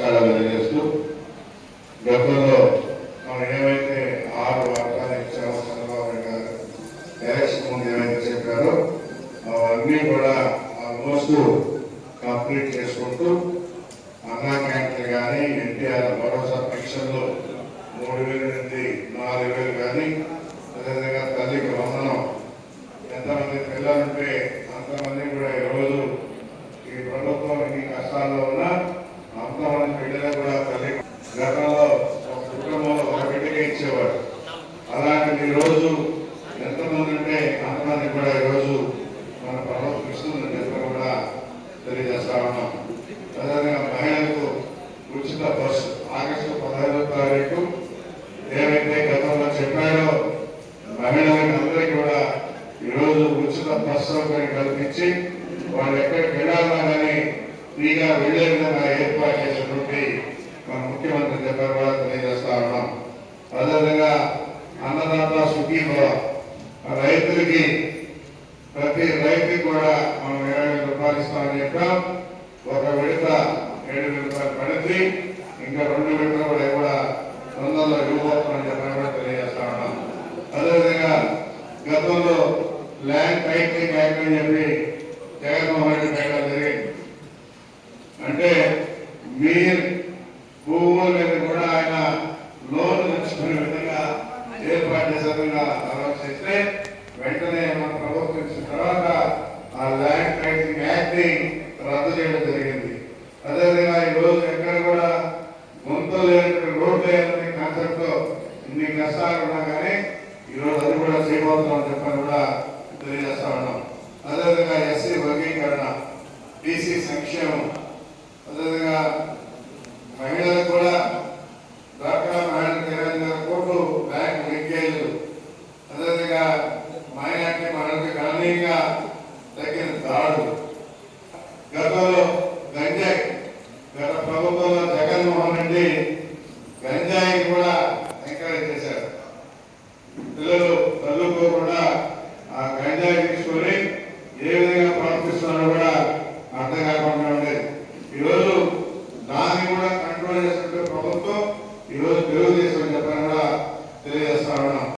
నమస్కారాలు తెలియజేస్తూ గతంలో మనం ఏమైతే ఆరు వాగ్దానం ఇచ్చామో చంద్రబాబు గారు ఎలక్షన్ ముందు ఏమైతే చెప్పారో అవన్నీ కూడా ఆల్మోస్ట్ కంప్లీట్ చేసుకుంటూ అన్నా క్యాంటీన్ కానీ ఎన్టీఆర్ భరోసా పెన్షన్లు మూడు వేల నుండి నాలుగు వేలు కానీ అదేవిధంగా తల్లికి వందనం. ఎంతమంది పిల్లలుంటే అంతమంది కూడా ఈరోజు ఈ ప్రభుత్వం ఈ కష్టాల్లో ఉన్నా అంతమంది బిడ్డలకు కూడా తల్లి గతంలో ఒక కుటుంబంలో ఒక బిడ్డకే ఇచ్చేవాడు. అలాంటిది ఈరోజు ఎంతమంది ఉంటే అంతమంది కూడా ఈరోజు మన ప్రభుత్వం ఇస్తుందని చెప్పి కూడా తెలియజేస్తా ఉన్నాం. అదేవిధంగా మహిళలకు ఉచిత బస్సు ఆగస్టు పదహైదో తారీఖు ఏవైతే గతంలో చెప్పారో మహిళలకు అందరికీ కూడా ఈరోజు ఉచిత బస్సు సౌకర్యం కల్పించి వాళ్ళు ఎక్కడికి వెళ్ళాలన్నా కానీ ఫ్రీగా వెళ్ళే విధంగా ఏర్పాటు చేసినటువంటి మన ముఖ్యమంత్రి చెప్పారు తెలియజేస్తా ఉన్నాం అదేవిధంగా అన్నదాత సుఖీభవ. రైతులకి ప్రతి రైతుకి కూడా మనం ఇరవై వేల రూపాయలు ఇస్తామని చెప్పాం. ఒక విడత ఏడు వేల రూపాయలు పడింది. ఇంకా రెండు విడతలు కూడా కూడా తొందరలో ఇవ్వబోతున్నామని చెప్పని కూడా తెలియజేస్తా ఉన్నాం. అదేవిధంగా గతంలో ల్యాండ్ టైటిలింగ్ బ్యాంక్ అని చెప్పి జగన్మోహన్ రెడ్డి పెట్టడం జరిగింది. మీరు భూముల మీద కూడా ఆయన లోన్ తెచ్చుకునే విధంగా ఏర్పాటు చేసే విధంగా ఆలోచిస్తే వెంటనే మన ప్రభుత్వం ఇచ్చిన తర్వాత ఆ ల్యాండ్ ట్రైటింగ్ యాక్ట్ని రద్దు చేయడం జరిగింది. అదేవిధంగా ఈ రోజు ఎక్కడ కూడా గుంతలు లేనటువంటి రోడ్లు లేనటువంటి కాన్సెప్ట్తో ఇన్ని కష్టాలు ఉన్నా కానీ ఈ రోజు అది కూడా చేయబోతున్నామని చెప్పని కూడా తెలియజేస్తా ఉన్నాం. అదేవిధంగా ఎస్సీ వర్గీకరణ బీసీ సంక్షేమం అదేవిధంగా మహిళలకు కూడా డ్వాక్రా మహిళలకు ఇరవై ఎనిమిది వేల కోట్లు బ్యాంకు లింకేజీలు అదేవిధంగా మైనార్టీ మహిళలకు గణనీయంగా తగ్గిన దాడు గతంలో గంజాయి గత ప్రభుత్వంలో జగన్మోహన్ రెడ్డి గంజాయి ప్రభుత్వం ఈరోజు తెలుగుదేశం జపంగా తెలియజేస్తా ఉన్నాం.